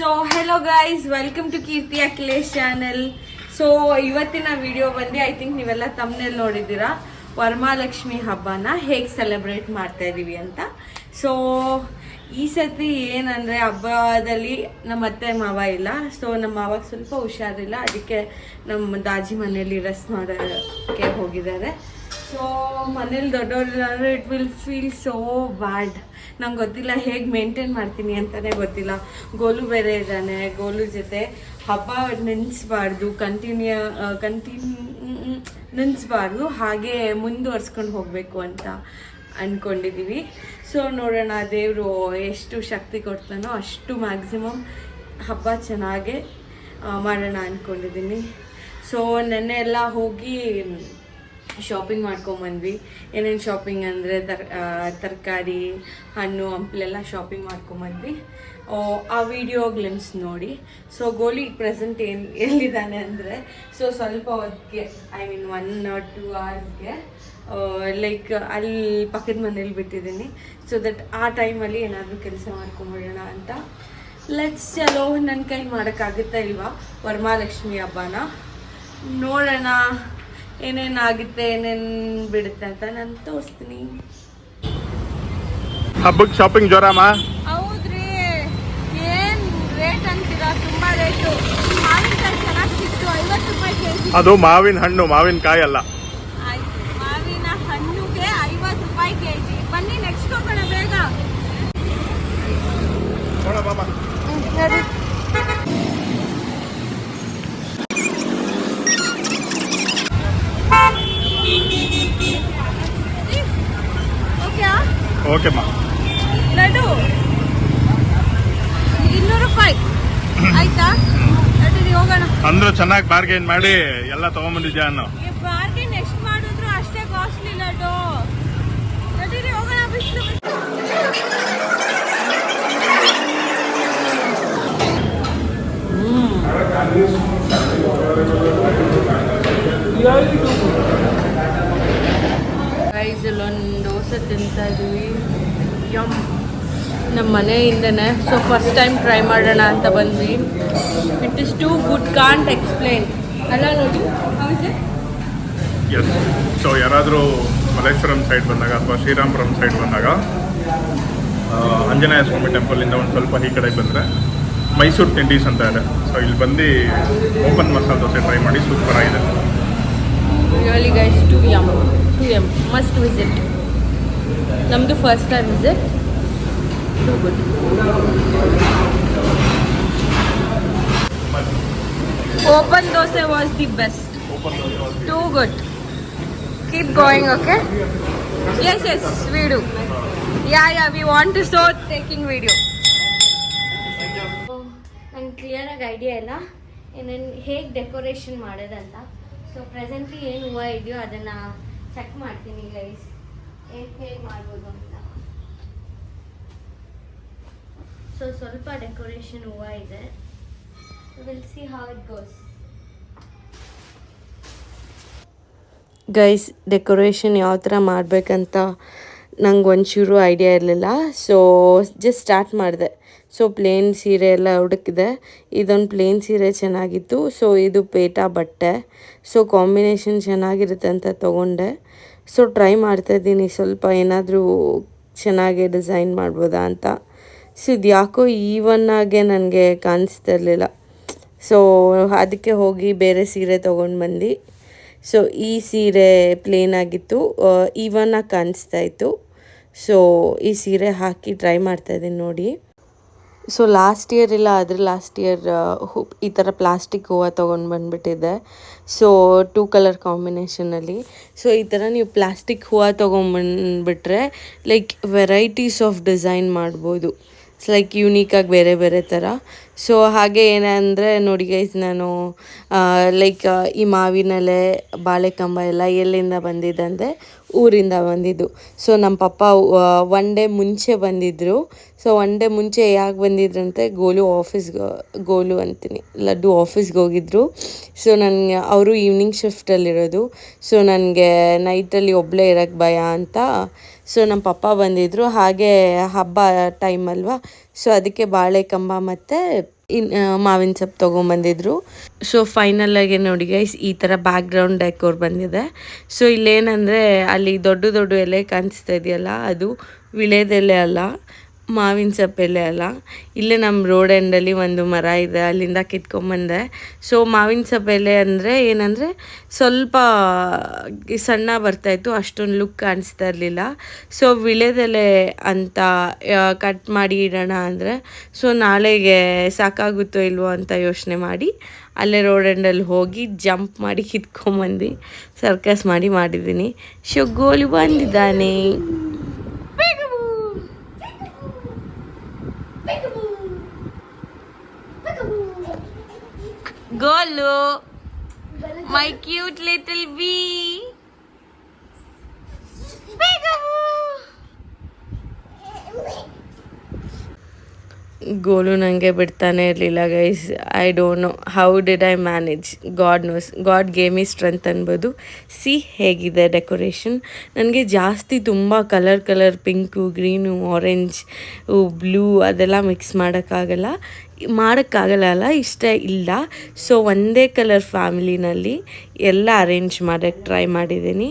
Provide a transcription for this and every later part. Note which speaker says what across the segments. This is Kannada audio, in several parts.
Speaker 1: So hello guys welcome to Keerthi Akhilesh channel so ಇವತ್ತಿನ ವಿಡಿಯೋ ಬಂದು ಐ ಥಿಂಕ್ ನೀವೆಲ್ಲ ತಮ್ಮನೇಲಿ ನೋಡಿದ್ದೀರಾ? ವರಮಹಾಲಕ್ಷ್ಮಿ ಹಬ್ಬನ ಹೇಗೆ ಸೆಲೆಬ್ರೇಟ್ ಮಾಡ್ತಾ ಇದ್ದೀವಿ ಅಂತ. ಸೊ ಈ ಸತಿ ಏನಂದರೆ, ಹಬ್ಬದಲ್ಲಿ ನಮ್ಮ ಅತ್ತೆ ಮಾವ ಇಲ್ಲ. ಸೊ ನಮ್ಮ ಮಾವಾಗ ಸ್ವಲ್ಪ ಹುಷಾರಿಲ್ಲ. ಅದಕ್ಕೆ ನಮ್ಮ ದಾಜಿ ಮನೇಲಿ ರೆಸ್ಟ್ ಮಾಡೋಕ್ಕೆ ಹೋಗಿದ್ದಾರೆ. ಸೊ ಮನೇಲಿ ದೊಡ್ಡವ್ರಿಲ್ಲ ಅಂದರೆ it will feel so bad ನಂಗೆ ಗೊತ್ತಿಲ್ಲ ಹೇಗೆ ಮೇಂಟೈನ್ ಮಾಡ್ತೀನಿ ಅಂತಲೇ ಗೊತ್ತಿಲ್ಲ. ಗೋಲು ಬೇರೆ ಇದ್ದಾನೆ ಗೋಲು ಜೊತೆ ಹಬ್ಬ ನೆನೆಸ್ಬಾರ್ದು ಕಂಟಿನ್ಯೂ ಕಂಟಿನ್ಯೂ ನೆನೆಸ್ಬಾರ್ದು, ಹಾಗೆ ಮುಂದುವರ್ಸ್ಕೊಂಡು ಹೋಗಬೇಕು ಅಂತ ಅಂದ್ಕೊಂಡಿದ್ದೀವಿ ಸೊ ನೋಡೋಣ ದೇವರು ಎಷ್ಟು ಶಕ್ತಿ ಕೊಡ್ತಾನೋ ಅಷ್ಟು ಮ್ಯಾಕ್ಸಿಮಮ್ ಹಬ್ಬ ಚೆನ್ನಾಗೆ ಮಾಡೋಣ ಅಂದ್ಕೊಂಡಿದ್ದೀನಿ ಸೊ ನೆನ್ನೆ ಎಲ್ಲ ಹೋಗಿ ಶಾಪಿಂಗ್ ಮಾಡ್ಕೊಂಬಂದ್ವಿ. ಏನೇನು ಶಾಪಿಂಗ್ ಅಂದರೆ ತರ್ ತರಕಾರಿ ಹಣ್ಣು ಹಂಪ್ಲೆಲ್ಲ ಶಾಪಿಂಗ್ ಮಾಡ್ಕೊಂಬಂದ್ವಿ. ಆ, ವಿಡಿಯೋ ಗ್ಲಿಮ್ಸ್ ನೋಡಿ. ಸೊ ಗೋಲಿ ಪ್ರೆಸೆಂಟ್ ಏನು ಎಲ್ಲಿದ್ದಾನೆ ಅಂದರೆ ಸೊ ಸ್ವಲ್ಪ ಹೊತ್ತಿಗೆ ಐ ಮೀನ್ ಒನ್ ಟೂ ಅವರ್ಸ್ಗೆ ಲೈಕ್ ಅಲ್ಲಿ ಪಕ್ಕದ ಮನೇಲಿ ಬಿಟ್ಟಿದ್ದೀನಿ. ಸೊ ದಟ್ ಆ ಟೈಮಲ್ಲಿ ಏನಾದರೂ ಕೆಲಸ ಮಾಡ್ಕೊಂಬಿಡೋಣ ಅಂತ. ಲೆಟ್ಸ್ ಚಲೋ ನನ್ನ ಕೈ ಮಾಡೋಕ್ಕಾಗುತ್ತಾ ಇಲ್ವಾ? ವರಮಹಾಲಕ್ಷ್ಮಿ ಹಬ್ಬನ. ನೋಡೋಣ. ಏನೇನಾಗುತ್ತೆ ಏನೇನು ಬಿಡುತ್ತೆ ಅಂತ ನಾನು ತೋರಿಸ್ತೀನಿ.
Speaker 2: ಹಬ್ಬಕ್ಕೆ ಶಾಪಿಂಗ್ ಜ್ವರ
Speaker 1: ಹೌದ್ರಿ. ಏನ್ ರೇಟ್ ಅಂತೀರಾ? ತುಂಬಾ ರೇಟು ಮಾವಿನಕಾಯಿ ಚೆನ್ನಾಗಿ ಸಿಕ್ತು ಐವತ್ತು ರೂಪಾಯಿ ಕೆಜಿ.
Speaker 2: ಅದು ಮಾವಿನ ಹಣ್ಣು ಮಾವಿನ ಕಾಯಿ ಅಲ್ಲ
Speaker 1: ಆಯ್ತು ಮಾವಿನ ಹಣ್ಣುಗೆ ಐವತ್ತು ರೂಪಾಯಿ ಕೆಜಿ ಬನ್ನಿ ನೆಕ್ಸ್ಟ್ ಹೋಗೋಣ ಬೇಗ ಓಕೆ
Speaker 2: ಓಕೆಮ್ಮ
Speaker 1: ಲಡ್ಡು ಇನ್ನೂರು ರೂಪಾಯಿ ಆಯ್ತಾ ನಡೀರಿ ಹೋಗೋಣ
Speaker 2: ಅಂದ್ರೆ ಚೆನ್ನಾಗಿ ಬಾರ್ಗೇನ್ ಮಾಡಿ ಎಲ್ಲ ತಗೊಂಡ್ಬಂದಿದ್ಯಾ ಅನ್ನೋ?
Speaker 1: ಈ ಬಾರ್ಗೇನ್ ಎಷ್ಟು ಮಾಡಿದ್ರು ಅಷ್ಟೇ ಕಾಸ್ಟ್ಲಿ ಲಡ್ಡು. ನಡೀರಿ ಹೋಗೋಣ ಬಿಸಿಲು ಗೈಸ್ ಇಲ್ಲೊಂದು ದೋಸೆ ತಿಂತಾ ಇದೀವಿ. ನಮ್ಮ ಮನೆಯಿಂದನೇ. ಸೊ ಫಸ್ಟ್ ಟೈಮ್ ಟ್ರೈ ಮಾಡೋಣ ಅಂತ ಬಂದ್ವಿ. It is too good can't explain ಅಲ್ಲ ನೋಡಿ.
Speaker 2: ಎಸ್ ಸೊ ಯಾರಾದರೂ ಮಲ್ಲೇಶ್ವರಂ ಸೈಡ್ ಬಂದಾಗ ಅಥವಾ ಶ್ರೀರಾಮಪುರಂ ಸೈಡ್ ಬಂದಾಗ ಆಂಜನೇಯ ಸ್ವಾಮಿ ಟೆಂಪಲಿಂದ ಒಂದು ಸ್ವಲ್ಪ ಈ ಕಡೆಗೆ ಬಂದರೆ ಮೈಸೂರು ತಿಂಡೀಸ್ ಅಂತ ಇದೆ. ಸೊ ಇಲ್ಲಿ ಬಂದು ಓಪನ್ ಮಸಾಲೆ ದೋಸೆ ಟ್ರೈ ಮಾಡಿ ಸೂಪರ್ ಆಗಿದೆ.
Speaker 1: Really guys too yum too yum must visit ನಮ್ಮದು first time visit good open dosa was the best too good keep going okay yes yes ವಿಡು yeah yeah we want to so taking video
Speaker 3: ನಂಗೆ ಕ್ಲಿಯರಾಗಿ ಐಡಿಯಾ ಇಲ್ಲ. ಏನೇನು, ಹೇಗೆ ಡೆಕೋರೇಷನ್ ಮಾಡೋದಂತ. ಸೊ ಪ್ರೆಸೆಂಟ್ಲಿ ಏನು ಹೂವು ಇದೆಯೋ ಅದನ್ನು ಚೆಕ್ ಮಾಡ್ತೀನಿ ಗೈಸ್ ಹೇಗೆ ಹೇಗೆ ಮಾಡ್ಬೋದು ಅಂತ. ಸೊ ಸ್ವಲ್ಪ ಡೆಕೋರೇಷನ್ ಹೂವು ಇದೆ. Will see it goes
Speaker 1: guys decoration ಯಾವ ಥರ ಮಾಡಬೇಕಂತ ನಂಗೆ ಒಂಚೂರು ಐಡಿಯಾ ಇರಲಿಲ್ಲ. ಸೊ ಜಸ್ಟ್ ಸ್ಟಾರ್ಟ್ ಮಾಡಿದೆ. ಸೊ ಪ್ಲೇನ್ ಸೀರೆ ಎಲ್ಲ ಹುಡುಕಿದೆ. ಇದೊಂದು ಪ್ಲೇನ್ ಸೀರೆ ಚೆನ್ನಾಗಿತ್ತು. ಸೊ ಇದು ಪೇಟಾ ಬಟ್ಟೆ. ಸೊ ಕಾಂಬಿನೇಷನ್ ಚೆನ್ನಾಗಿರುತ್ತೆ ಅಂತ ತೊಗೊಂಡೆ. ಸೊ ಟ್ರೈ ಮಾಡ್ತಾಯಿದ್ದೀನಿ ಸ್ವಲ್ಪ ಏನಾದರೂ ಚೆನ್ನಾಗಿ ಡಿಸೈನ್ ಮಾಡ್ಬೋದಾ ಅಂತ. ಸೊ ಇದು ಯಾಕೋ ಈವನ್ನಾಗೆ ನನಗೆ ಕಾಣಿಸ್ತಿರ್ಲಿಲ್ಲ. ಸೊ ಅದಕ್ಕೆ ಹೋಗಿ ಬೇರೆ ಸೀರೆ ತೊಗೊಂಡು ಬಂದು ಸೊ ಈ ಸೀರೆ ಪ್ಲೇನ್ ಆಗಿತ್ತು. ಈವನ್ನಾಗಿ ಕಾಣಿಸ್ತಾ ಇತ್ತು ಸೊ ಈ ಸೀರೆ ಹಾಕಿ ಟ್ರೈ ಮಾಡ್ತಾ ಇದ್ದೀನಿ ನೋಡಿ. ಸೊ ಲಾಸ್ಟ್ ಇಯರ್ ಇಲ್ಲ, ಆದರೆ ಲಾಸ್ಟ್ ಇಯರ್ ಹೂ, ಈ ಥರ ಪ್ಲಾಸ್ಟಿಕ್ ಹೂವು ತೊಗೊಂಡು ಬಂದುಬಿಟ್ಟಿದ್ದೆ. ಸೊ ಟೂ ಕಲರ್ ಕಾಂಬಿನೇಷನಲ್ಲಿ ಸೊ ಈ ಥರ ನೀವು ಪ್ಲಾಸ್ಟಿಕ್ ಹೂವು ತೊಗೊಂಬಂದ್ಬಿಟ್ರೆ ಲೈಕ್ ವೆರೈಟೀಸ್ ಆಫ್ ಡಿಸೈನ್ ಮಾಡ್ಬೋದು. ಲೈಕ್ ಯೂನೀಕಾಗಿ ಬೇರೆ ಬೇರೆ ಥರ ಸೊ ಹಾಗೆ ಏನಂದರೆ ನೋಡಿ ಗೈಸ್ ನಾನು ಲೈಕ್ ಈ ಮಾವಿನೆಲೆ, ಬಾಳೆಕಂಬ ಎಲ್ಲ ಎಲ್ಲಿಂದ ಬಂದಿದೆ ಅಂದರೆ ಊರಿಂದ ಬಂದಿದ್ದು. ಸೊ ನಮ್ಮ ಪಪ್ಪ ಒನ್ ಡೇ ಮುಂಚೆ ಬಂದಿದ್ದರು ಸೊ ಒನ್ ಡೇ ಮುಂಚೆ ಯಾಕೆ ಬಂದಿದ್ರಂತೆ ಗೋಲು ಆಫೀಸ್ಗೆ ಗೋಲು ಅಂತೀನಿ. ಲಡ್ಡು ಆಫೀಸ್ಗೆ ಹೋಗಿದ್ರು. ಸೊ ನನಗೆ, ಅವರು ಈವ್ನಿಂಗ್ ಶಿಫ್ಟಲ್ಲಿರೋದು ಸೊ ನನಗೆ ನೈಟಲ್ಲಿ ಒಬ್ಬಳೇ ಇರೋಕ್ಕೆ ಭಯ ಅಂತ ಸೊ ನಮ್ಮ ಪಪ್ಪ ಬಂದಿದ್ದರು ಹಾಗೆ ಹಬ್ಬ ಟೈಮ್ ಅಲ್ವಾ? ಸೊ ಅದಕ್ಕೆ ಬಾಳೆ ಕಂಬ ಮತ್ತು ಇನ್ ಮಾವಿನ ಸೊಪ್ಪು ತೊಗೊಂಬಂದಿದ್ರು ಸೊ ಫೈನಲಾಗಿ ನೋಡಿ ಗೈಸ್ ಈ ಥರ ಬ್ಯಾಕ್ಗ್ರೌಂಡ್ ಡೆಕೋರ್ ಬಂದಿದೆ. ಸೊ ಇಲ್ಲೇನಂದರೆ ಅಲ್ಲಿ ದೊಡ್ಡ ದೊಡ್ಡ ಎಲೆ ಕಾಣಿಸ್ತಾ ಇದೆಯಲ್ಲ, ಅದು ವಿಳೆದೆಲೆ ಅಲ್ಲ. ಮಾವಿನ ಸಪ್ಪೆಲೆ ಅಲ್ಲ. ಇಲ್ಲೇ ನಮ್ಮ ರೋಡ್ ಎಂಡಲ್ಲಿ ಒಂದು ಮರ ಇದೆ, ಅಲ್ಲಿಂದ ಕಿತ್ಕೊಂಬಂದೆ. ಸೊ ಮಾವಿನ ಸಪ್ಪೆಲೆ ಅಂದರೆ ಏನಂದರೆ ಸ್ವಲ್ಪ ಸಣ್ಣ ಬರ್ತಾಯಿತ್ತು ಅಷ್ಟೊಂದು ಲುಕ್ ಕಾಣಿಸ್ತಾ ಇರಲಿಲ್ಲ. ಸೊ ವಿಳೆದೆಲೆ ಅಂತ ಕಟ್ ಮಾಡಿ ಇಡೋಣ ಅಂದರೆ ಸೊ ನಾಳೆಗೆ ಸಾಕಾಗುತ್ತೋ ಇಲ್ವೋ ಅಂತ ಯೋಚನೆ ಮಾಡಿ, ಅಲ್ಲೇ ರೋಡ್ ಎಂಡಲ್ಲಿ ಹೋಗಿ ಜಂಪ್ ಮಾಡಿ ಕಿತ್ಕೊಂಬಂದು ಸರ್ಕಸ್ ಮಾಡಿ ಮಾಡಿದ್ದೀನಿ. ಸೊ ಗೋಲಿ ಬಂದಿದ್ದಾನೆ. Golu my cute little B Golu ನನಗೆ ಬಿಡ್ತಾನೆ ಇರಲಿಲ್ಲ guys I don't know how did I manage God knows God game ಈ ಸ್ಟ್ರೆಂತ್ ಅನ್ಬೋದು. ಸಿ ಹೇಗಿದೆ ಡೆಕೋರೇಷನ್ ನನಗೆ ಜಾಸ್ತಿ ತುಂಬ colour colour pink green orange blue ಅದೆಲ್ಲ ಮಿಕ್ಸ್ ಮಾಡೋಕ್ಕಾಗಲ್ಲ. ಮಾಡೋಕ್ಕಾಗಲ್ಲ ಅಲ್ಲ, ಇಷ್ಟ ಇಲ್ಲ. ಸೊ ಒಂದೇ ಕಲರ್ ಫ್ಯಾಮಿಲಿನಲ್ಲಿ ಎಲ್ಲ ಅರೇಂಜ್ ಮಾಡೋಕ್ಕೆ ಟ್ರೈ ಮಾಡಿದ್ದೀನಿ.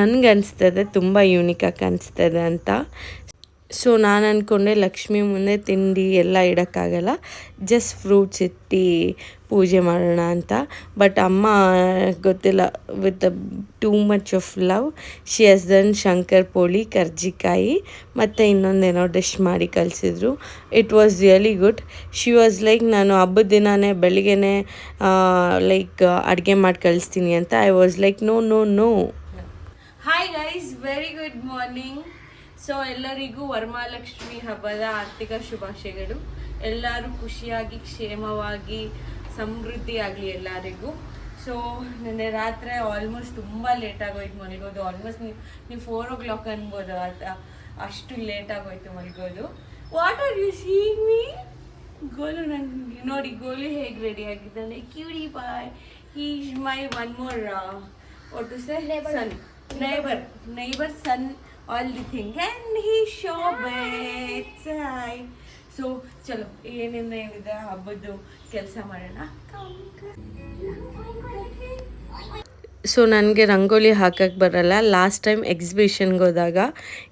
Speaker 1: ನನಗೆ ಅನಿಸ್ತದೆ ತುಂಬ ಯೂನಿಕಾಗಿ ಅನಿಸ್ತದೆ ಅಂತ. ಸೊ ನಾನು ಅಂದ್ಕೊಂಡೆ ಲಕ್ಷ್ಮಿ ಮುಂದೆ ತಿಂಡಿ ಎಲ್ಲ ಇಡೋಕ್ಕಾಗಲ್ಲ ಜಸ್ಟ್ ಫ್ರೂಟ್ಸ್ ಇಟ್ಟು ಪೂಜೆ ಮಾಡೋಣ ಅಂತ. ಬಟ್ ಅಮ್ಮ ಗೊತ್ತಿಲ್ಲ with too much of love she has then shankarpali karjikai ಮತ್ತು ಇನ್ನೊಂದೇನೋ ಡಿಶ್ ಮಾಡಿ ಕಳಿಸಿದ್ರು. It was really good she was like ನಾನು ಹಬ್ಬದ ದಿನವೇ ಬೆಳಿಗ್ಗೆ ಲೈಕ್ ಅಡುಗೆ ಮಾಡಿ ಕಳಿಸ್ತೀನಿ ಅಂತ. I was like no no no hi guys very good morning so ಎಲ್ಲರಿಗೂ ವರಮಹಾಲಕ್ಷ್ಮಿ ಹಬ್ಬದ ಆರ್ಥಿಕ ಶುಭಾಶಯಗಳು. ಎಲ್ಲರೂ ಖುಷಿಯಾಗಿ ಕ್ಷೇಮವಾಗಿ ಸಮೃದ್ಧಿ ಆಗಲಿ ಎಲ್ಲರಿಗೂ. ಸೊ ನಿನ್ನೆ ರಾತ್ರಿ ಆಲ್ಮೋಸ್ಟ್ ತುಂಬ ಲೇಟ್ ಆಗೋಯ್ತು ಮಲಗೋದು. ಆಲ್ಮೋಸ್ಟ್ ನೀವು ನೀವು ಫೋರ್ ಓ ಕ್ಲಾಕ್ ಅನ್ಬೋದು ಅಷ್ಟು ಲೇಟ್ ಆಗೋಯ್ತು ಮಲಗೋದು. What are you seeing me Golu ನನಗೆ ನೋಡಿ ಗೋಲು ಹೇಗೆ ರೆಡಿ ಆಗಿದ್ದಾನೆ Curie boy is my one more what to say son neighbour neighbour son the thing and he shop hi so ಚಲೋ. ಏನೇನು ಏನಿದೆ? ಹಬ್ಬದ್ದು ಕೆಲಸ ಮಾಡೋಣ. ಸೊ ನನಗೆ ರಂಗೋಲಿ ಹಾಕಕ್ಕೆ ಬರಲ್ಲ. ಲಾಸ್ಟ್ ಟೈಮ್ ಎಕ್ಸಿಬಿಷನ್ಗೆ ಹೋದಾಗ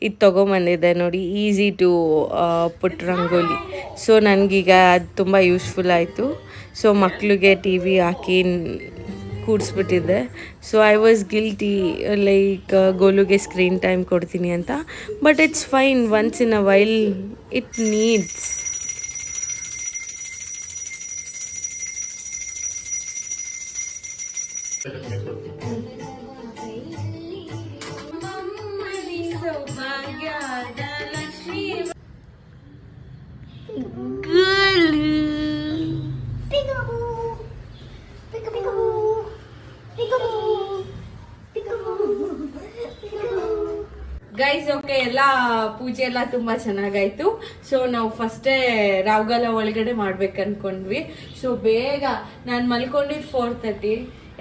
Speaker 1: ಇದು ತೊಗೊಂಬಂದಿದ್ದೆ ನೋಡಿ. Easy to put rangoli. So ನನಗೀಗ ಅದು ತುಂಬ ಯೂಸ್ಫುಲ್ ಆಯಿತು. ಸೊ ಮಕ್ಕಳಿಗೆ ಟಿ ವಿ ಹಾಕಿ ಕೂಡಿಸ್ಬಿಟ್ಟಿದ್ದೆ. So I was guilty like ಗೋಲುಗೆ screen time ಕೊಡ್ತೀನಿ ಅಂತ. But it's
Speaker 3: fine once in a while
Speaker 1: it needs! ಎಲ್ಲ ಪೂಜೆ ಎಲ್ಲ ತುಂಬಾ ಚೆನ್ನಾಗಾಯ್ತು. ಸೊ ನಾವು ಫಸ್ಟೇ ರಾವ್ಗಾಲ ಒಳಗಡೆ ಮಾಡ್ಬೇಕು ಅನ್ಕೊಂಡ್ವಿ ಸೊ ಬೇಗ ನಾನು ಮಲ್ಕೊಂಡಿದ್ದು ಫೋರ್ ತರ್ಟಿ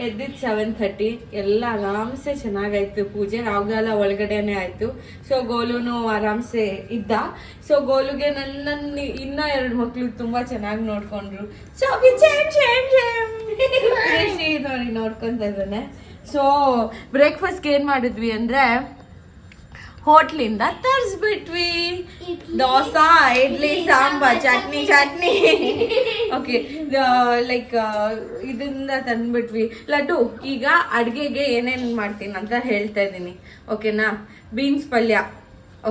Speaker 1: ಎದ್ದಿದ್ದು ಸೆವೆನ್ ಥರ್ಟಿ ಎಲ್ಲ ಆರಾಮ್ಸೆ ಚೆನ್ನಾಗಾಯ್ತು. ಪೂಜೆ ರಾವ್ಗಾಲ ಒಳಗಡೆನೆ ಆಯ್ತು. ಸೊ ಗೋಲುನು ಆರಾಮ್ಸೆ ಇದ್ದ. ಸೊ ಗೋಲುಗೆ ನನ್ನ ಇನ್ನ ಎರಡು ಮಕ್ಕಳು ತುಂಬಾ ಚೆನ್ನಾಗಿ ನೋಡ್ಕೊಂಡ್ರು. ಸೊ ನೋಡಿ ನೋಡ್ಕೊಂತ ಇದ್ದಾನೆ. ಸೊ ಬ್ರೇಕ್ಫಾಸ್ಟ್ಗೆ ಏನ್ ಮಾಡಿದ್ವಿ ಅಂದ್ರೆ ಹೋಟ್ಲಿಂದ ತರ್ಸ್ಬಿಟ್ವಿ. ದೋಸಾ ಇಡ್ಲಿ ಸಾಂಬಾರ್ ಚಟ್ನಿ ಚಟ್ನಿ. ಓಕೆ ಲೈಕ್ ಇದರಿಂದ ತಂದ್ಬಿಟ್ವಿ. ಲಡ್ಡು ಈಗ ಅಡ್ಗೆಗೆ ಏನೇನು ಮಾಡ್ತೀನಿ ಅಂತ ಹೇಳ್ತಾ ಇದ್ದೀನಿ. ಓಕೆನಾ ಬೀನ್ಸ್ ಪಲ್ಯ.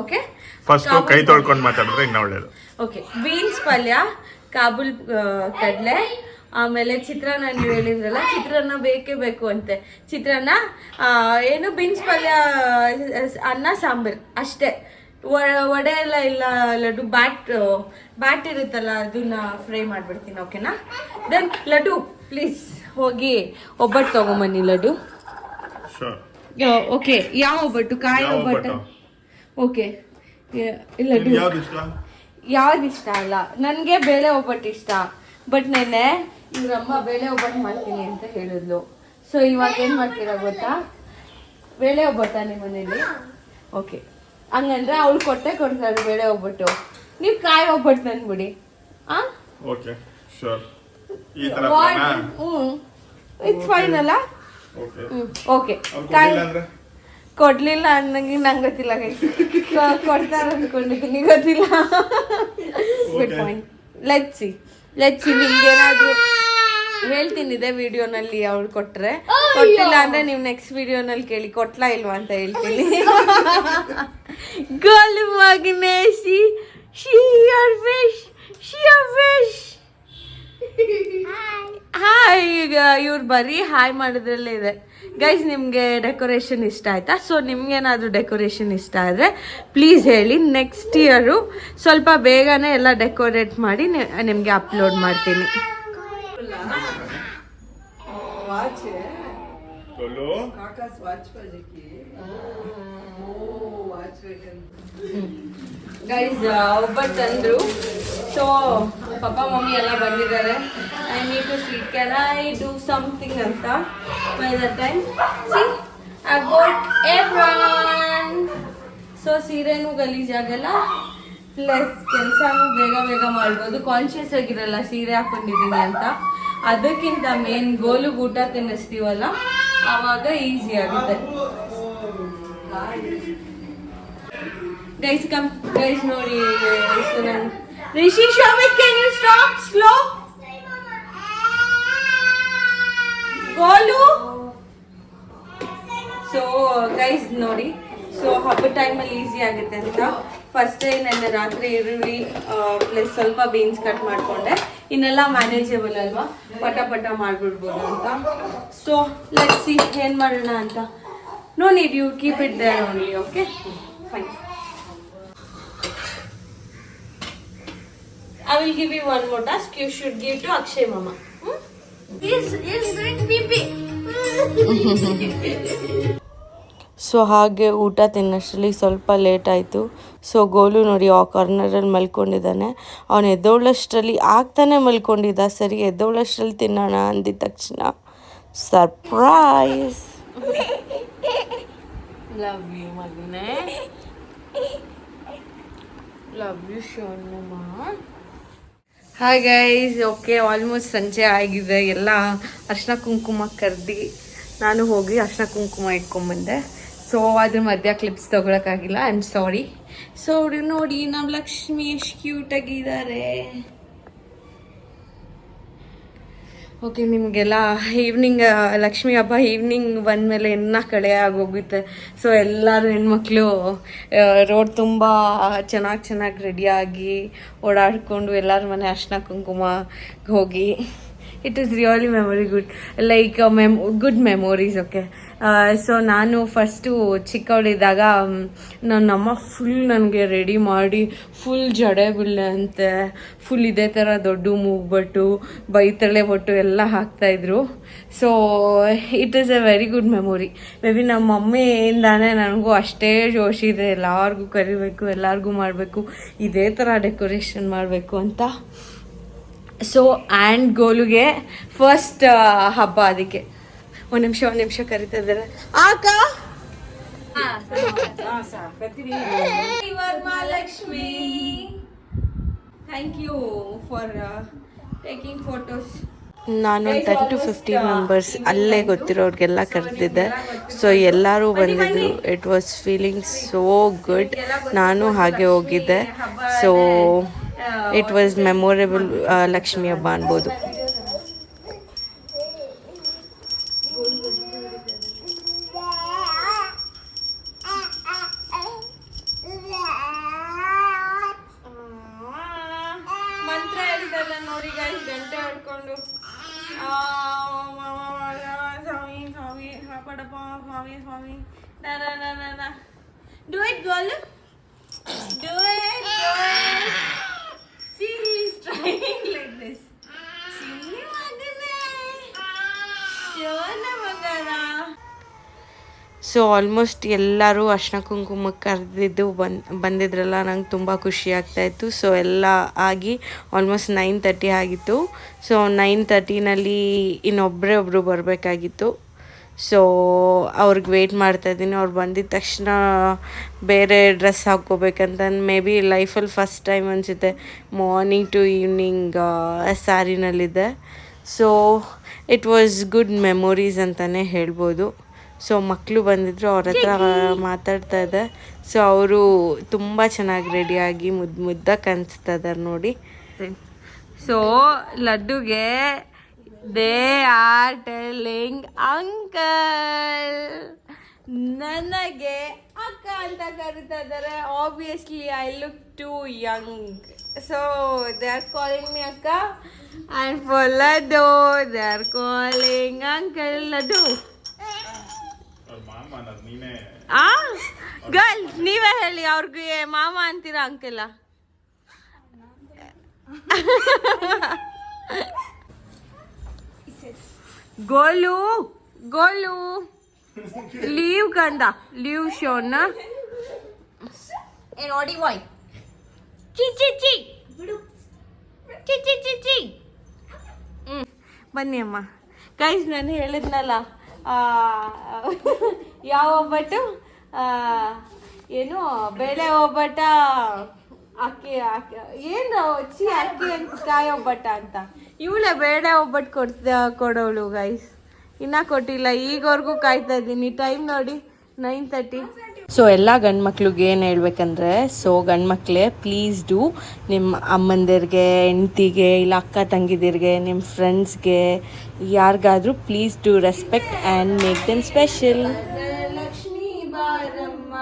Speaker 1: ಓಕೆ
Speaker 2: ಫಸ್ಟ್ ಕೈ ತೊಳ್ಕೊಂಡು ಮಾತಾಡಿದ್ರೆ ಇನ್ನೂ ಒಳ್ಳೇದು.
Speaker 1: ಓಕೆ ಬೀನ್ಸ್ ಪಲ್ಯ ಕಾಬೂಲ್ ಕಡಲೆ ಆಮೇಲೆ ಚಿತ್ರಾನ್ನ ನೀವು ಹೇಳಿದ್ರಲ್ಲ ಚಿತ್ರಾನ್ನ ಬೇಕೇ ಬೇಕು ಅಂತೆ. ಚಿತ್ರಾನ್ನ ಏನು ಬೀನ್ಸ್ ಪಲ್ಯ ಅನ್ನ ಸಾಂಬಾರ್ ಅಷ್ಟೇ. ವಡೆ ಎಲ್ಲ ಇಲ್ಲ ಲಡ್ಡು ಬ್ಯಾಟ್ ಬ್ಯಾಟ್ ಇರುತ್ತಲ್ಲ ಅದನ್ನ ಫ್ರೈ ಮಾಡ್ಬಿಡ್ತೀನಿ ಓಕೆನಾ? ದೆನ್ ಲಡ್ಡು ಪ್ಲೀಸ್ ಹೋಗಿ ಒಬ್ಬಟ್ಟು ತಗೊಂಬನ್ನಿ ಲಡ್ಡು. ಓಕೆ ಯಾವ ಒಬ್ಬಟ್ಟು? ಕಾಯಿ ಒಬ್ಬಟ್ಟು? ಓಕೆ ಲಡ್ಡು.
Speaker 2: ಯಾವ್ದು ಇಷ್ಟ
Speaker 1: ಅಲ್ಲ ನನಗೆ ಬೇಳೆ ಒಬ್ಬಟ್ಟು ಇಷ್ಟ. ಬಟ್ ನೆನ್ನೆ ಇವ್ರಮ್ಮ ಬೇಳೆ ಒಬ್ಬಟ್ಟು ಮಾಡ್ತೀನಿ ಅಂತ ಹೇಳಿದ್ಲು. ಸೊ ಇವಾಗ ಏನು ಮಾಡ್ತೀರಾ ಗೊತ್ತಾ? ಬೇಳೆ ಒಬ್ಬಟ್ಟ ನಿಮ್ಮ ಮನೇಲಿ? ಓಕೆ ಹಂಗಂದ್ರೆ ಅವಳು ಕೊಟ್ಟೆ ಕೊಡ್ತಾಳೆ ಬೇಳೆ ಒಬ್ಬಟ್ಟು. ನೀವು ಕಾಯಿ ಒಬ್ಬಟ್ಟು ತಂದ್ಬಿಡಿ. ಆ?
Speaker 2: ಓಕೆ ಶೋರ್ ಈ ತರ
Speaker 1: ಇಟ್ಸ್ ಫೈನ್ ಅಲ್ಲ?
Speaker 2: ಓಕೆ ಕಾಯಿ ಕೊಡ್ಲಿಲ್ಲ
Speaker 1: ಅನ್ನಂಗೆ ನಂಗೆ ಗೊತ್ತಿಲ್ಲ ಕೊಡ್ತಾರ ಅನ್ಕೊಂಡಿದ್ದೀನಿ ಗೊತ್ತಿಲ್ಲ. Good. Point let see let ಏನಾದ್ರೂ ಹೇಳ್ತೀನಿ ಇದೇ ವಿಡಿಯೋನಲ್ಲಿ ಅವ್ಳು ಕೊಟ್ರೆ. ಕೊಟ್ಟಿಲ್ಲ ಅಂದ್ರೆ ನೀವು ನೆಕ್ಸ್ಟ್ ವಿಡಿಯೋನಲ್ಲಿ ಕೇಳಿ ಕೊಟ್ಲಾ ಇಲ್ವಾ ಅಂತ ಹೇಳ್ತೀನಿ. ಗೋಲ್ ಮಗನೇ she she your fish she your fish hi ಈಗ ಇವ್ರು ಬರೀ ಹಾಯ್ ಮಾಡೋದ್ರಲ್ಲೇ ಇದೆ. ಗೈಸ್ ನಿಮಗೆ ಡೆಕೋರೇಷನ್ ಇಷ್ಟ ಆಯ್ತಾ? ಸೊ ನಿಮ್ಗೇನಾದರೂ ಡೆಕೋರೇಷನ್ ಇಷ್ಟ ಆದರೆ ಪ್ಲೀಸ್ ಹೇಳಿ ನೆಕ್ಸ್ಟ್ ಇಯರು ಸ್ವಲ್ಪ ಬೇಗನೆ ಎಲ್ಲ ಡೆಕೋರೇಟ್ ಮಾಡಿ ನಿಮಗೆ ಅಪ್ಲೋಡ್ ಮಾಡ್ತೀನಿ.
Speaker 2: ಗೊಲ್ಲು
Speaker 1: ಗೈಸ್ ಒಬ್ಬಟ್ಟು ತಂದ್ರು ಸೊ ಪಪ್ಪ, ಮಮ್ಮಿ ಎಲ್ಲ ಬಂದಿದ್ದಾರೆ. I need to see can I do something ಅಂತ? By the time see I got everyone so ಸೀರೆನೂ ಗಲೀಜಾಗಲ್ಲ ಪ್ಲಸ್ ಕೆಲಸನೂ ಬೇಗ ಬೇಗ ಮಾಡ್ಬೋದು. ಕಾನ್ಷಿಯಸ್ ಆಗಿರಲ್ಲ, ಸೀರೆ ಹಾಕೊಂಡಿದ್ದೀನಿ ಅಂತ. ಅದಕ್ಕಿಂತ ಮೇನ್ ಗೋಲು ಊಟ ತಿನ್ನಿಸ್ತೀವಲ್ಲ? ಆವಾಗ ಈಸಿ ಆಗುತ್ತೆ. ಗೈಸ್ ಕಮ್ ಗೈಸ್ ನೋಡಿ ನಾನು Rishi Shobhit can you stop slow Golu so guys ನೋಡಿ. ಸೊ ಹಬ್ಬದ ಟೈಮಲ್ಲಿ ಈಸಿ ಆಗುತ್ತೆ ಅಂತ. ಫಸ್ಟ್ ನನ್ನ ರಾತ್ರಿ ಈರುಳ್ಳಿ ಪ್ಲಸ್ ಸ್ವಲ್ಪ ಬೀನ್ಸ್ ಕಟ್ ಮಾಡಿಕೊಂಡೆ. ಇನ್ನೆಲ್ಲ ಮ್ಯಾನೇಜಬಲ್ ಅಲ್ವಾ? ಪಟ ಪಟ ಮಾಡಿಬಿಡ್ಬೋದು ಅಂತ. ಸೊ ಲೆಟ್ ಸಿ ಏನು ಮಾಡೋಣ ಅಂತ. No need you keep it there only okay fine I will give you one more task. You should give to Akshay Mama. Hmm? Yes, yes, so ಹಾಗೆ ಊಟ ತಿನ್ನೋಷ್ಟರಲ್ಲಿ ಸ್ವಲ್ಪ ಲೇಟ್ ಆಯಿತು. ಸೊ ಗೋಲು ನೋಡಿ ಆ ಕಾರ್ನರಲ್ಲಿ ಮಲ್ಕೊಂಡಿದ್ದಾನೆ. ಅವನು ಎದ್ದೋಳಷ್ಟರಲ್ಲಿ ಆಗ್ತಾನೆ ಮಲ್ಕೊಂಡಿದ್ದ. ಸರಿ ಎದ್ದೋಳಷ್ಟರಲ್ಲಿ ತಿನ್ನೋಣ ಅಂದಿದ ತಕ್ಷಣ. ಸರ್ಪ್ರೈಸ್ ಲವ್ ಯು ಮಗನೇ. ಲವ್ ಯು ಶೋನಮ್ಮ ಹಾಯ್ ಓಕೆ ಆಲ್ಮೋಸ್ಟ್ ಸಂಜೆ ಆಗಿದೆ. ಎಲ್ಲ ಅರ್ಶಿನ ಕುಂಕುಮ ಕರ್ದು ನಾನು ಹೋಗಿ ಅರ್ಶಿನ ಕುಂಕುಮ ಇಟ್ಕೊಂಡ್ಬಂದೆ. ಸೊ ಅದ್ರ ಮಧ್ಯ ಕ್ಲಿಪ್ಸ್ ತೊಗೊಳಕ್ಕಾಗಿಲ್ಲ. ಐ ಆಮ್ ಸಾರಿ ಸೊ ನೋಡಿ ನಮ್ಮ ಲಕ್ಷ್ಮಿ ಎಷ್ಟು ಕ್ಯೂಟಾಗಿದ್ದಾರೆ ಓಕೆ, ನಿಮಗೆಲ್ಲ ಈವ್ನಿಂಗ್ ಲಕ್ಷ್ಮಿ ಹಬ್ಬ ಈವ್ನಿಂಗ್ ಬಂದ ಮೇಲೆ ಎನ್ನ ಕಡೆ ಆಗೋಗುತ್ತೆ. ಸೊ ಎಲ್ಲರೂ ಹೆಣ್ಮಕ್ಳು ರೋಡ್ ತುಂಬ ಚೆನ್ನಾಗಿ ಚೆನ್ನಾಗಿ ರೆಡಿಯಾಗಿ ಓಡಾಡಿಕೊಂಡು ಎಲ್ಲರ ಮನೆ ಅರ್ಶಿನ ಕುಂಕುಮ ಹೋಗಿ. It is really memory good like mem good memories okay so ನಾನು ಫಸ್ಟು ಚಿಕ್ಕವಳಿದ್ದಾಗ ನನ್ನಮ್ಮ ಫುಲ್ ನನಗೆ ರೆಡಿ ಮಾಡಿ ಫುಲ್ ಜಡೆ ಅಂತೆ ಫುಲ್ ಇದೇ ಥರ ದೊಡ್ಡ ಮೂಗ್ಬಟ್ಟು ಬೈತಳೆ ಬಟ್ಟು ಎಲ್ಲ ಹಾಕ್ತಾಯಿದ್ರು so it is a very good memory maybe ನಮ್ಮ ಮಮ್ಮಿಯಿಂದಾನೇ ನನಗೂ ಅಷ್ಟೇ ಜೋಶ್ ಇದೆ. ಎಲ್ಲರಿಗೂ ಕರಿಬೇಕು, ಎಲ್ಲರಿಗೂ ಮಾಡಬೇಕು, ಇದೇ ಥರ ಡೆಕೋರೇಷನ್ ಮಾಡಬೇಕು ಅಂತ. ಸೊ ಆ್ಯಂಡ್ ಗೋಲುಗೆ ಫಸ್ಟ್ ಹಬ್ಬ ಅದಕ್ಕೆ. ಒಂದು ನಿಮಿಷ ಒಂದ್ ನಿಮಿಷ ಕರಿತಾ ಇದ್ದಾರೆ ಆಕ Mahalakshmi thank you for taking photos ನಾನು ಟೆನ್ ಟು ಫಿಫ್ಟಿ ಮೆಂಬರ್ಸ್ ಅಲ್ಲೇ ಗೊತ್ತಿರೋರಿಗೆಲ್ಲ ಕರೆದಿದ್ದೆ. ಸೊ ಎಲ್ಲರೂ ಬಂದಿದ್ರು. It was feeling so good ನಾನು ಹಾಗೆ ಹೋಗಿದ್ದೆ. So it was memorable Lakshmi ಹಬ್ಬ ಅನ್ಬೋದು. ಸೊ ಆಲ್ಮೋಸ್ಟ್ ಎಲ್ಲರೂ ಅರ್ಶಿನ ಕುಂಕುಮಕ್ಕೆ ಕರೆದಿದ್ದು ಬನ್ ಬಂದಿದ್ರಲ್ಲ, ನಂಗೆ ತುಂಬ ಖುಷಿ ಆಗ್ತಾಯಿತ್ತು ಸೊ ಎಲ್ಲ ಆಗಿ ಆಲ್ಮೋಸ್ಟ್ ನೈನ್ ತರ್ಟಿ ಆಗಿತ್ತು. ಸೊ ನೈನ್ ತರ್ಟಿನಲ್ಲಿ ಇನ್ನೊಬ್ಬರೇ ಒಬ್ಬರು ಬರಬೇಕಾಗಿತ್ತು. ಸೊ ಅವ್ರಿಗೆ ವೆಯ್ಟ್ ಮಾಡ್ತಾಯಿದ್ದೀನಿ ಅವ್ರು ಬಂದಿದ ತಕ್ಷಣ ಬೇರೆ ಡ್ರೆಸ್ ಹಾಕ್ಕೋಬೇಕಂತ ಮೇ ಬಿ ಲೈಫಲ್ಲಿ ಫಸ್ಟ್ ಟೈಮ್ ಅನಿಸುತ್ತೆ. Morning to evening ಸ್ಯಾರಿನಲ್ಲಿದೆ so it was good memories ಅಂತಲೇ ಹೇಳ್ಬೋದು. ಸೊ ಮಕ್ಕಳು ಬಂದಿದ್ರು ಅವ್ರ ಹತ್ರ ಮಾತಾಡ್ತಾ ಇದ್ದೆ. ಸೊ ಅವರು ತುಂಬ ಚೆನ್ನಾಗಿ ರೆಡಿಯಾಗಿ ಮುದ್ದು ಮುದ್ದಾಗಿ ಕಾಣಿಸ್ತಾ ಇದ್ದಾರೆ ನೋಡಿ. ಸೊ ಲಡ್ಡುಗೆ ದೇ ಆರ್ ಟೆಲ್ಲಿಂಗ್ ಅಂಕಲ್ ನನಗೆ ಅಕ್ಕ ಅಂತ ಕರಿತಾ ಇದ್ದಾರೆ. Obviously I look too young so they are calling me ಅಕ್ಕ and for laddu they are calling
Speaker 2: uncle laddu
Speaker 1: ಆ? ಗರ್ಲ್ ನೀವೇ ಹೇಳಿ ಅವ್ರಿಗೆ ಮಾಮ ಅಂತೀರಾ ಅಂಕಲ್ಲ ಗೋಲು ಗೋಲು. ಲೀವ್ ಕಂದ ಲೀವ್ ಶೋನ ನೋಡಿ ಬಾಯ್ ಬನ್ನಿ ಅಮ್ಮ. ಗೈಸ್ ನಾನು ಹೇಳಿದ್ನಲ್ಲ ಯಾವ ಒಬ್ಬಟ್ಟು ಏನು ಬೇಳೆ ಒಬ್ಬಟ್ಟ ಅಕ್ಕಿ ಅಕ್ಕಿ ಏನು ಚಿ ಅಕ್ಕಿ ಅಂತ ಕಾಯಿ ಒಬ್ಬಟ್ಟ ಅಂತ. ಇವಳೆ ಬೇಳೆ ಒಬ್ಬಟ್ಟು ಕೊಡ್ತ ಕೊಡೋಳು ಗೈಸ್ ಇನ್ನ ಕೊಟ್ಟಿಲ್ಲ. ಈಗವರೆಗೂ ಕಾಯ್ತಾ ಇದ್ದೀನಿ. ಟೈಮ್ ನೋಡಿ ನೈನ್ ತರ್ಟಿ ಸೊ ಎಲ್ಲ ಗಂಡು ಮಕ್ಳಿಗೆ ಏನು ಹೇಳ್ಬೇಕಂದ್ರೆ ಸೊ ಗಂಡು ಪ್ಲೀಸ್ ಡೂ ನಿಮ್ಮ ಅಮ್ಮಂದಿರಿಗೆ, ಹೆಂಡ್ತಿಗೆ, ಇಲ್ಲ ಅಕ್ಕ ತಂಗಿದಿರಿಗೆ ನಿಮ್ಮ ಫ್ರೆಂಡ್ಸ್ಗೆ ಯಾರಿಗಾದ್ರೂ please do respect and make them special Lakshmi ಬಾರಮ್ಮ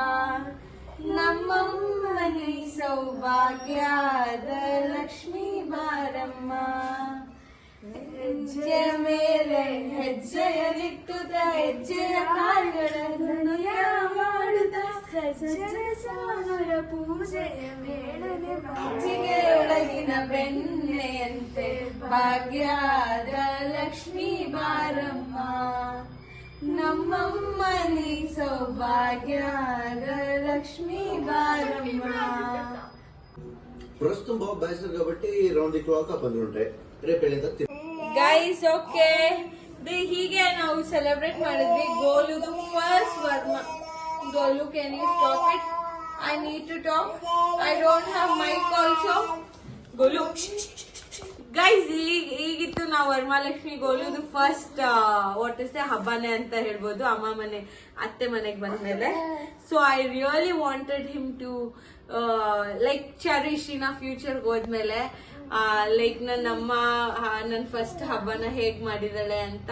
Speaker 1: ಸೌಭಾಗ್ಯದ ಹೆಜ್ಜೆಯ ಕಾಲ್ಗಳನ್ನು ಸಜ್ಜನ ಪೂಜೆಯ ಮೇಳನೆ ಮಂಚಿಗೆ ಒಳಗಿನ ಬೆಣ್ಣೆಯಂತೆ ಭಾಗ್ಯದ ಲಕ್ಷ್ಮೀ ಬಾರಮ್ಮ ನಮ್ಮಮ್ಮ ನೀ ಸೌಭಾಗ್ಯದ లక్ష్మీ బారమ్మ
Speaker 4: ప్రస్తుతం బాబు బ్యాచిలర్ కాబట్టి రౌండ్ ది క్లాక్ పనులు ఉంటాయి రేపు వెళ్ళిన తర్వాత
Speaker 1: ಗೈಸ್ ಓಕೆ ಹೀಗೆ ನಾವು ಸೆಲೆಬ್ರೇಟ್ ಮಾಡಿದ್ವಿ ಗೋಲುದು first Varma goal can you stop it I need to talk. I don't have mic also. Golu. Guys ಈಗಿತ್ತು ನಾವು ವರಮಹಾಲಕ್ಷ್ಮಿ ಗೋಲುದು ಫಸ್ಟ್ ವಾಟ್ ಇಸ್ ಹಬ್ಬನೇ ಅಂತ ಹೇಳ್ಬೋದು ಅಮ್ಮ ಮನೆ, ಅತ್ತೆ ಮನೆಗೆ ಬಂದ್ಮೇಲೆ so I really wanted him to like cherish in ಫ್ಯೂಚರ್ಗೆ ಹೋದ್ಮೇಲೆ ಲೈಕ್ ನನ್ನ ಅಮ್ಮ ನನ್ನ ಫಸ್ಟ್ ಹಬ್ಬನ ಹೇಗ್ ಮಾಡಿದಾಳೆ ಅಂತ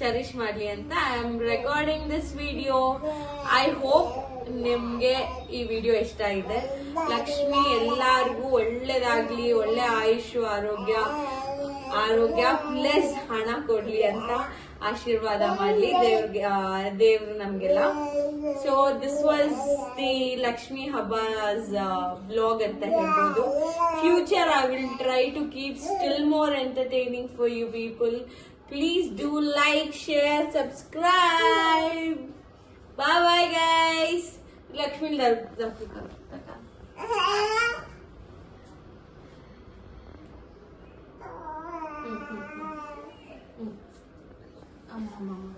Speaker 1: ಚರಿಶ್ ಮಾಡ್ಲಿ ಅಂತ I am recording this video I hope ನಿಮ್ಗೆ ಈ ವಿಡಿಯೋ ಇಷ್ಟ ಆಗಿದೆ. ಲಕ್ಷ್ಮಿ ಎಲ್ಲಾರ್ಗೂ ಒಳ್ಳೇದಾಗ್ಲಿ, ಒಳ್ಳೆ ಆಯುಷು, ಆರೋಗ್ಯ ಆರೋಗ್ಯ ಪ್ಲಸ್ ಹಣ ಕೊಡ್ಲಿ ಅಂತ ಆಶೀರ್ವಾದ ಮಾಡ್ಲಿ, ದೇವ್ರಿಗೆ ದೇವ್ರು ನಮ್ಗೆಲ್ಲ. So this was the Lakshmi ಹಬ್ಬಸ್ blog ಅಂತ ಹೇಳ್ಬೋದು. Future I will try to keep still more entertaining for you people please do like share subscribe bye bye guys Lakshmi ஆமாம் ஆமாம்